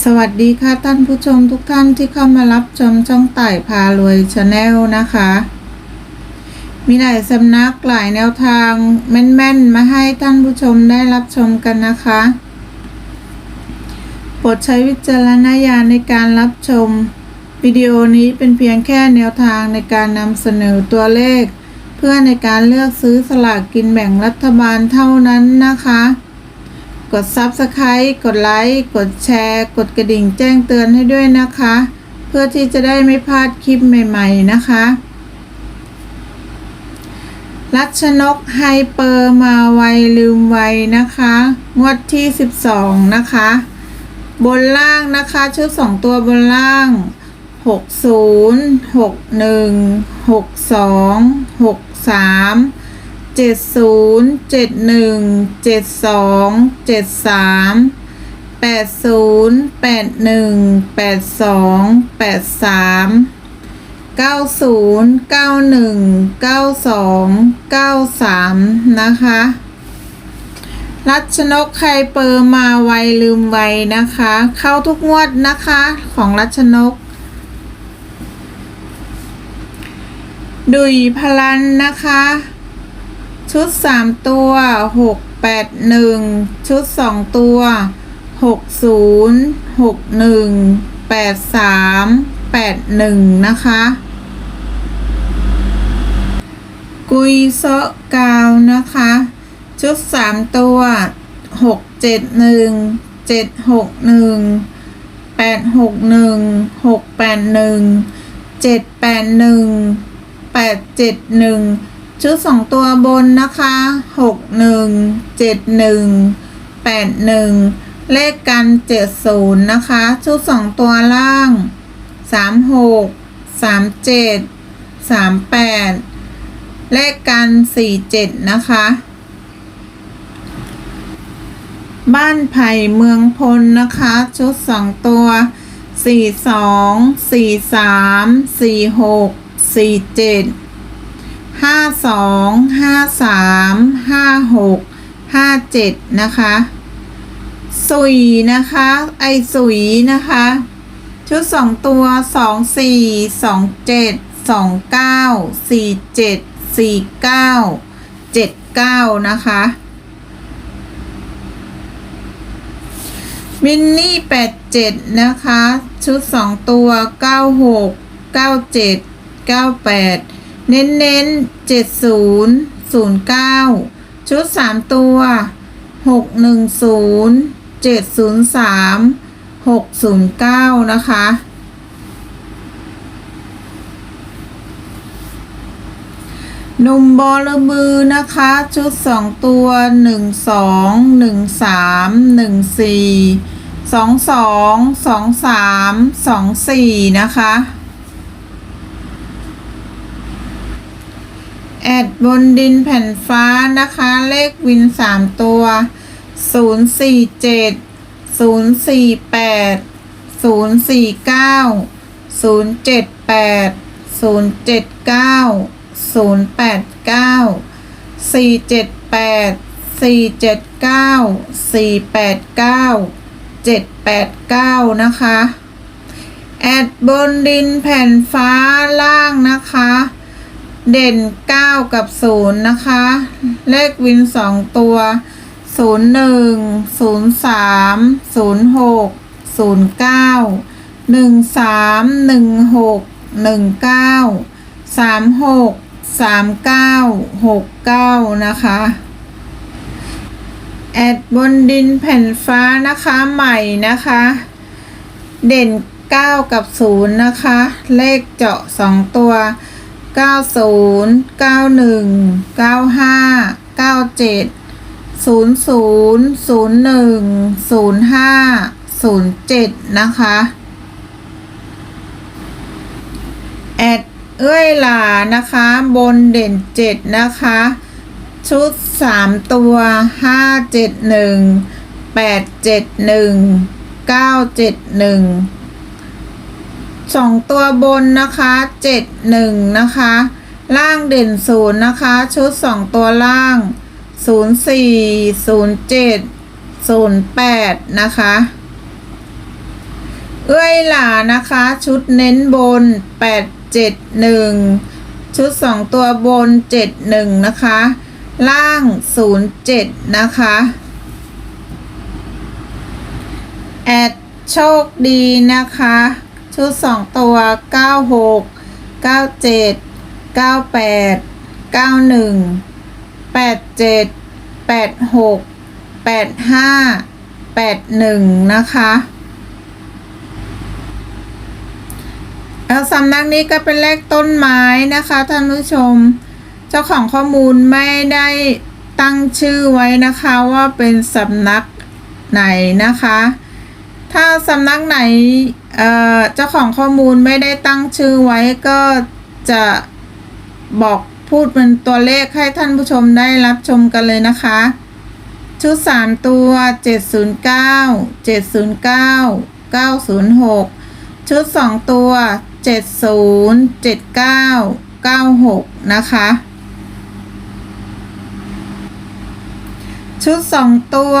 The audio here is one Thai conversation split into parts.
สวัสดีค่ะท่านผู้ชมทุกท่านที่เข้ามารับชมช่องต่ายพารวยชาแนลนะคะ มีหลายสำนักหลายแนวทางแม่นๆ มาให้ท่านผู้ชมได้รับชมกันนะคะโปรดใช้วิจารณญาณในการรับชม วิดีโอนี้เป็นเพียงแค่แนวทางในการนำเสนอตัวเลข เพื่อในการเลือกซื้อสลากกินแบ่งรัฐบาลเท่านั้นนะคะ กด Subscribe กดไลค์กดแชร์ กดกระดิ่งแจ้งเตือนให้ด้วยนะคะ เพื่อที่จะได้ไม่พลาดคลิปใหม่ ๆ นะคะ รัชนกไฮเปอร์มาไวลืมไวนะคะ งวดที่ 12 นะคะ บนล่างนะคะ ชุด 2 ตัวบนล่าง 60 61 62 63 เจ็ดศูนย์เจ็ดหนึ่งเจ็ดสองเจ็ดสามแปดศูนย์แปดหนึ่งแปดสองแปดสามเก้าศูนย์เก้าหนึ่งเก้าสองเก้าสามนะคะ รัชนกไครเปอร์มาไวลืมไวนะคะ เข้าทุกงวดนะคะของรัชนก ดุยพลันนะคะ ชุด 3 ตัว 681 ชุด 2 ตัว 60 61 83 81 นะคะ กุยโซกาวนะคะ ชุด 3 ตัว 671 761 861 681 781 871 ชุดสองตัวบนนะคะหกหนึ่งเจ็ดหนึ่งแปดหนึ่งเลขกันเจ็ดศูนย์นะคะ ชุดสองตัวล่างสามหกสามเจ็ดสามแปดเลขกันสี่เจ็ดนะคะ บ้านไผ่เมืองพลนะคะ ชุดสองตัวสี่สองสี่สามสี่หกสี่เจ็ด ห้าสองห้าสามห้าหกห้าเจ็ดนะคะสุยนะคะ ไอสุยนะคะ ชุดสองตัวสองสี่สองเจ็ดสองเก้าสี่เจ็ดสี่เก้าเจ็ดเก้านะคะมินนี่แปดเจ็ดนะคะ ชุดสองตัวเก้าหกเก้าเจ็ดเก้าแปด เน้นเน้นเจ็ดศูนย์ศูนย์เก้าชุดสามตัวหกหนึ่งศูนย์เจ็ดศูนย์สามหกศูนย์เก้านะคะหนุ่มบอลมือนะคะ ชุดสองตัวหนึ่งสองหนึ่งสามหนึ่งสี่สองสองสองสามสองสี่นะคะ แอดบนดินแผ่นฟ้านะคะ เลขวินสามตัว 047 048 049 078 079 089 478 479 489 789 นะคะ แอดบนดินแผ่นฟ้าล่างนะคะ เด่น 9 กับ 0 นะคะ เลขวิน 2 ตัว 01 03 06 09 13 16 19 36 39 69 นะคะ แอดบนดินแผ่นฟ้านะคะใหม่นะคะ เด่น 9 กับ 0 นะคะ เลขเจาะ 2 ตัว 90 91 95 97 00 01 05 07นะคะแอดเอื้อยหลานะคะ บนเด่น7นะคะ ชุด3ตัว571 871 971 สองตัวบนนะคะเจ็ดหนึ่งนะคะ ล่างเด่นศูนย์นะคะ ชุดสองตัวล่างศูนย์สี่ศูนย์เจ็ดศูนย์แปดนะคะ เอื้อยหลานะคะ ชุดเน้นบนแปดเจ็ดหนึ่งชุดสองตัวบนเจ็ดหนึ่งนะคะ ล่างศูนย์เจ็ดนะคะแอดโชคดีนะคะ ชุดสองตัวเก้าหกเก้าเจ็ดเก้าแปดเก้าหนึ่งแปดเจ็ดแปดหกแปดห้าแปดหนึ่งนะคะแล้วสำนักนี้ก็เป็นเลขต้นไม้นะคะท่านผู้ชม เจ้าของข้อมูลไม่ได้ตั้งชื่อไว้นะคะว่าเป็นสำนักไหนนะคะ ถ้าสำนักไหนเจ้าของข้อมูลไม่ได้ตั้งชื่อไว้ก็จะบอกพูดเป็นตัวเลขให้ท่านผู้ชมได้รับชมกันเลยนะคะ ชุด 3 ตัว 709 709 906 ชุด 2 ตัว 70 79 96 นะคะ ชุด 2 ตัว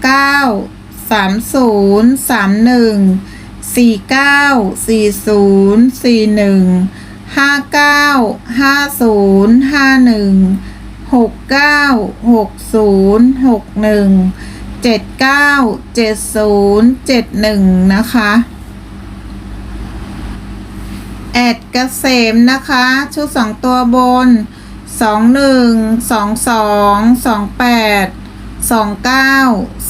39 30 31 49 40 41 59 50 51หกเก้าหกศูนย์หกหนึ่งเจ็ดเก้าเจ็ดศูนย์เจ็ดหนึ่งนะคะแอดเกษมนะคะ ชุดสองตัวบนสองหนึ่งสองสองสองแปด สองเก้า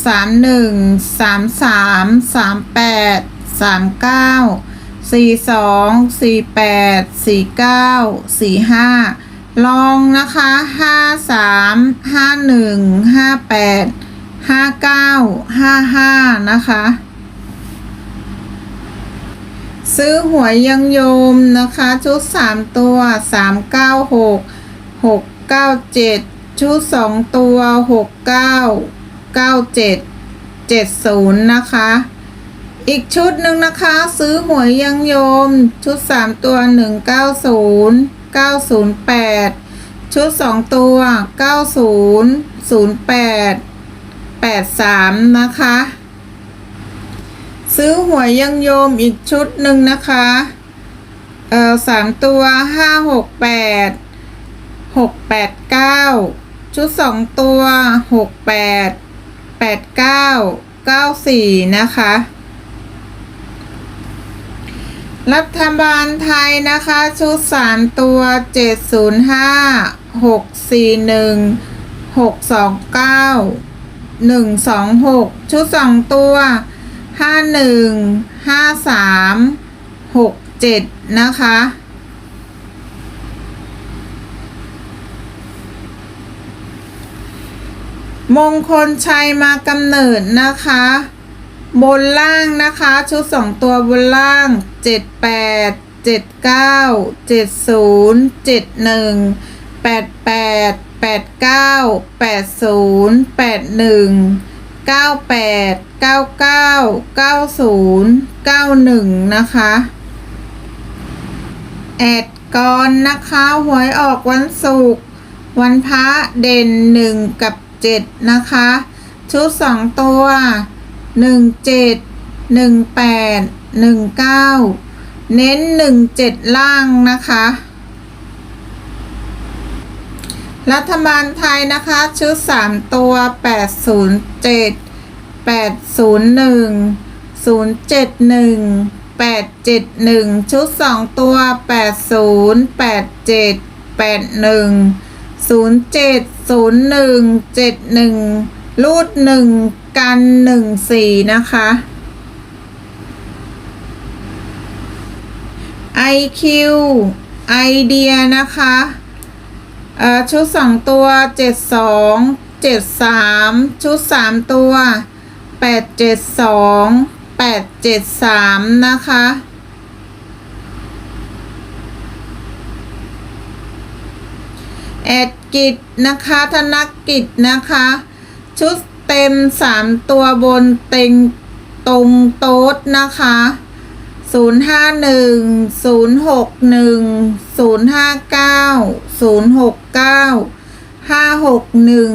สามหนึ่งสามสามสามแปดสามเก้าสี่สองสี่แปดสี่เก้าสี่ห้าลองนะคะห้าสามห้าหนึ่งห้าแปดห้าเก้าห้าห้านะคะ ซื้อหวยยังโยมนะคะ ชุดสามตัวสามเก้าหกหกเก้าเจ็ด ชุดสองตัวหกเก้าเก้าเจ็ดเจ็ดศูนย์นะคะ อีกชุดหนึ่งนะคะ ซื้อหวยยังโยม ชุดสามตัวหนึ่งเก้าศูนย์เก้าศูนย์แปดชุดสองตัวเก้าศูนย์ศูนย์แปดแปดสามนะคะ ซื้อหวยยังโยมอีกชุดหนึ่งนะคะเออสามตัวห้าหกแปดหกแปดเก้า ชุดสองตัวหกแปดแปดเก้าเก้าสี่นะคะ รัฐบาลไทยนะคะ ชุดสามตัวเจ็ดศูนย์ห้าหกสี่หนึ่งหกสองเก้าหนึ่งสองหกชุดสองตัวห้าหนึ่งห้าสามหกเจ็ดนะคะ มงคลชัยมากำเนิดนะคะ บนล่างนะคะ ชุดสองตัวบนล่างเจ็ดแปดเจ็ดเก้าเจ็ดศูนย์เจ็ดหนึ่งแปดแปดแปดเก้าแปดศูนย์แปดหนึ่งเก้าแปดเก้าเก้าเก้าศูนย์เก้าหนึ่งนะคะ แอดก่อนนะคะ หวยออกวันศุกร์วันพระเด่นหนึ่งกับ เจ็ดนะคะ ชุดสองตัวหนึ่งเจ็ดหนึ่งแปดหนึ่งเก้าเน้นหนึ่งเจ็ดล่างนะคะ รัฐบาลไทยนะคะ ชุดสามตัวแปดศูนย์เจ็ดแปดศูนย์หนึ่งศูนย์เจ็ดหนึ่งแปดเจ็ดหนึ่งชุดสองตัวแปดศูนย์แปดเจ็ดแปดหนึ่ง ศูนย์เจ็ดศูนย์หนึ่งเจ็ดหนึ่งรูดหนึ่งกันหนึ่งสี่นะคะ IQ ไอเดียนะคะเอ่อชุดสองตัวเจ็ดสองเจ็ดสามชุดสามตัวแปดเจ็ดสองแปดเจ็ดสามนะคะ แอดกิจนะคะธนกิจนะคะ ชุดเต็มสามตัวบนเต็งตรงโต๊ดนะคะศูนย์ห้าหนึ่งศูนย์หกหนึ่งศูนย์ห้าเก้าศูนย์หกเก้าห้าหกหนึ่ง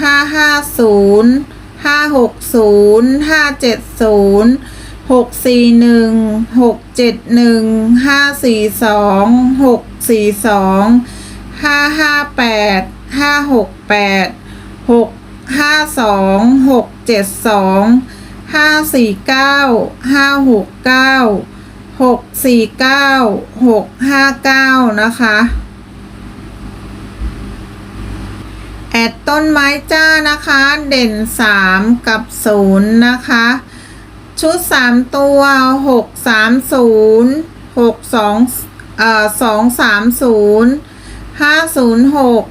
ห้าห้าศูนย์ห้าหกศูนย์ห้าเจ็ดศูนย์หกสี่หนึ่งหกเจ็ดหนึ่งห้าสี่สองหกสี่สอง ห้าห้าแปดห้าหกแปดหกห้าสองหกเจ็ดสองห้าสี่เก้าห้าหกเก้าหกสี่เก้าหกห้าเก้านะคะ แอดต้นไม้จ้านะคะ เด่นสามกับศูนย์นะคะ ชุดสามตัวหกสามศูนย์หกสองเอ่อสองสามศูนย์ ห้าศูนย์หก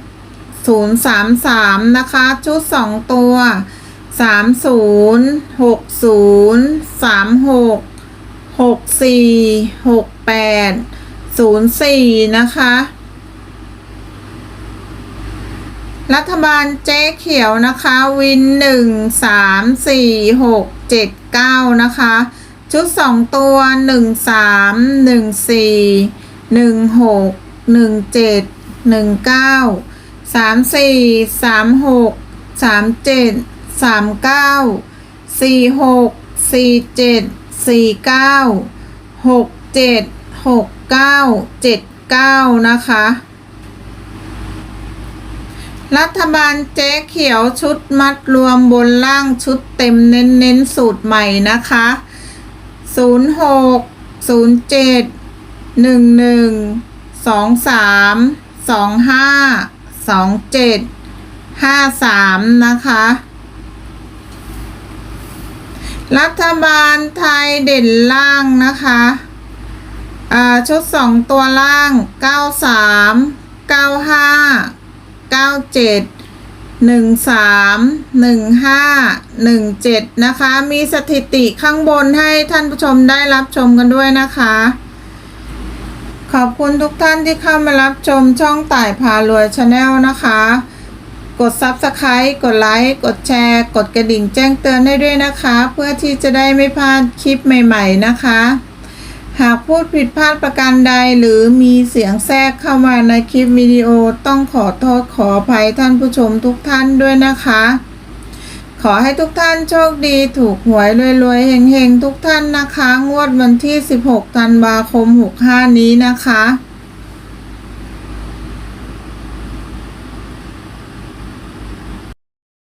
ศูนย์สามสามนะคะ ชุดสองตัวสามศูนย์หกศูนย์สามหกหกสี่หกแปดศูนย์สี่นะคะ รัฐบาลเจ๊เขียวนะคะ วินหนึ่งสามสี่หกเจ็ดเก้านะคะ ชุดสองตัวหนึ่งสามหนึ่งสี่หนึ่งหกหนึ่งเจ็ด หนึ่งเก้าสามสี่สามหกสามเจ็ดสามเก้าสี่หกสี่เจ็ดสี่เก้าหกเจ็ดหกเก้าเจ็ดเก้านะคะ รัฐบาลเจ๊เขียวชุดมัดรวมบนล่างชุดเต็มเน้นเน้นสูตรใหม่นะคะ0 6 0 7 1 1 2 3 2 5 2 7 5 3น สองห้าสองเจ็ดห้าสามนะคะ รัฐบาลไทยเด่นล่างนะคะอ่าชุดสองตัวล่าง 93 95เก้าเจ็ดหนึ่งสามหนึ่งห้าหนึ่งเจ็ดนะคะ มีสถิติข้างบนให้ท่านผู้ชมได้รับชมกันด้วยนะคะ ขอบคุณทุกท่านที่เข้ามารับชมช่องต่ายพารวยชาแนลนะคะ กด Subscribe กดไลค์ กดแชร์ กดกระดิ่งแจ้งเตือนให้ด้วยนะคะ เพื่อที่จะได้ไม่พลาดคลิปใหม่ ๆ นะคะ หากพูดผิดพลาดประการใดหรือมีเสียงแทรกเข้ามาในคลิปวิดีโอต้องขอโทษขออภัยท่านผู้ชมทุกท่านด้วยนะคะ ขอให้ทุกท่านโชคดีถูกหวยรวยๆเฮงๆ ทุกท่านนะคะ งวดวันที่ 16 ธันวาคม 65 นี้นะคะ